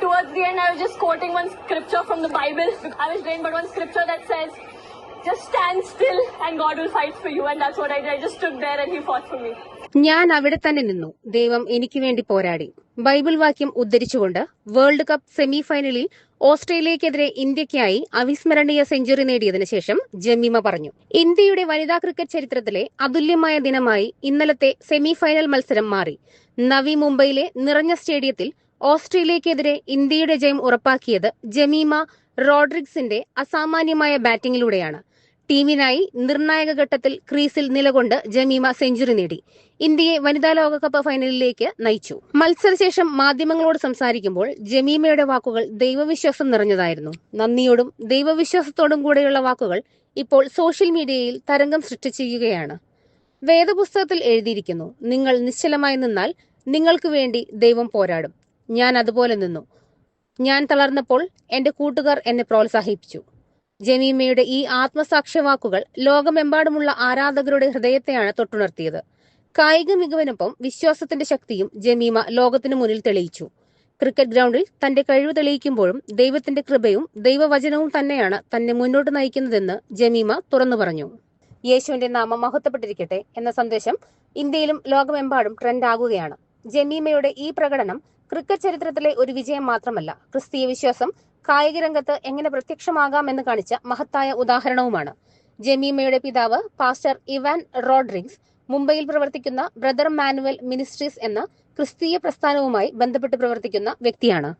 towards the end, I was just quoting one scripture from the Bible. I was doing but one scripture that says, just stand still and God will fight for you. And that's what I did. I just stood there and He fought for me. ഞാൻ അവിടെ തന്നെ നിന്നു ദൈവം എനിക്ക് വേണ്ടി പോരാടി Bible വാക്യം ഉദ്ധരിച്ചുകൊണ്ട് വേൾഡ് കപ്പ് സെമി ഫൈനലിൽ ഓസ്ട്രേലിയക്കെതിരെ ഇന്ത്യയ്ക്കായി അവിസ്മരണീയ സെഞ്ചുറി നേടിയതിനു ശേഷം ജമീമ പറഞ്ഞു ഇന്ത്യയുടെ വനിതാ ക്രിക്കറ്റ് ചരിത്രത്തിലെ അതുല്യമായ ദിനമായി ഇന്നലത്തെ സെമി ഫൈനൽ മത്സരം മാറി നവി മുംബൈയിലെ നിറഞ്ഞ സ്റ്റേഡിയത്തിൽ ഓസ്ട്രേലിയക്കെതിരെ ഇന്ത്യയുടെ ജയം ഉറപ്പാക്കിയത് ജമീമ റോഡ്രിഗ്സിന്റെ അസാമാന്യമായ ബാറ്റിംഗിലൂടെയാണ് ടീമിനായി നിർണായക ഘട്ടത്തിൽ ക്രീസിൽ നിലകൊണ്ട് ജമീമ സെഞ്ചുറി നേടി. ഇന്ത്യയെ വനിതാ ലോകകപ്പ് ഫൈനലിലേക്ക് നയിച്ചു. മത്സരശേഷം മാധ്യമങ്ങളോട് സംസാരിക്കുമ്പോൾ ജമീമയുടെ വാക്കുകൾ ദൈവവിശ്വാസം നിറഞ്ഞതായിരുന്നു. നന്ദിയോടും ദൈവവിശ്വാസത്തോടും കൂടെയുള്ള വാക്കുകൾ ഇപ്പോൾ സോഷ്യൽ മീഡിയയിൽ തരംഗം സൃഷ്ടിച്ചിരിക്കുകയാണ്. വേദപുസ്തകത്തിൽ എഴുതിയിരിക്കുന്നു നിങ്ങൾ നിശ്ചലമായി നിന്നാൽ നിങ്ങൾക്ക് വേണ്ടി ദൈവം പോരാടും. ഞാൻ അതുപോലെ നിന്നു. ഞാൻ തളർന്നപ്പോൾ എന്റെ കൂട്ടുകാർ എന്നെ പ്രോത്സാഹിപ്പിച്ചു. ജമീമയുടെ ഈ ആത്മസാക്ഷ്യവാക്കുകൾ ലോകമെമ്പാടുമുള്ള ആരാധകരുടെ ഹൃദയത്തെയാണ് തൊട്ടുണർത്തിയത്. കായിക മികവിനൊപ്പം വിശ്വാസത്തിന്റെ ശക്തിയും ജമീമ ലോകത്തിനു മുന്നിൽ തെളിയിച്ചു. ക്രിക്കറ്റ് ഗ്രൗണ്ടിൽ തന്റെ കഴിവ് തെളിയിക്കുമ്പോഴും ദൈവത്തിന്റെ കൃപയും ദൈവവചനവും തന്നെയാണ് തന്നെ മുന്നോട്ട് നയിക്കുന്നതെന്ന് ജമീമ തുറന്നു പറഞ്ഞു. യേശുവിന്റെ നാമം മഹത്വപ്പെട്ടിരിക്കട്ടെ എന്ന സന്ദേശം ഇന്ത്യയിലും ലോകമെമ്പാടും ട്രെൻഡ് ആകുകയാണ് ജമീമയുടെ ഈ പ്രകടനം ക്രിക്കറ്റ് ചരിത്രത്തിലെ ഒരു വിജയം മാത്രമല്ല ക്രിസ്തീയ വിശ്വാസം കായിക രംഗത്ത് എങ്ങനെ പ്രത്യക്ഷമാകാമെന്ന് കാണിച്ച മഹത്തായ ഉദാഹരണവുമാണ്. ജമീമയുടെ പിതാവ് പാസ്റ്റർ ഇവാൻ റോഡ്രിഗ്സ് മുംബൈയിൽ പ്രവർത്തിക്കുന്ന ബ്രദർ മാനുവൽ മിനിസ്ട്രീസ് എന്ന ക്രിസ്തീയ പ്രസ്ഥാനവുമായി ബന്ധപ്പെട്ട് പ്രവർത്തിക്കുന്ന വ്യക്തിയാണ്.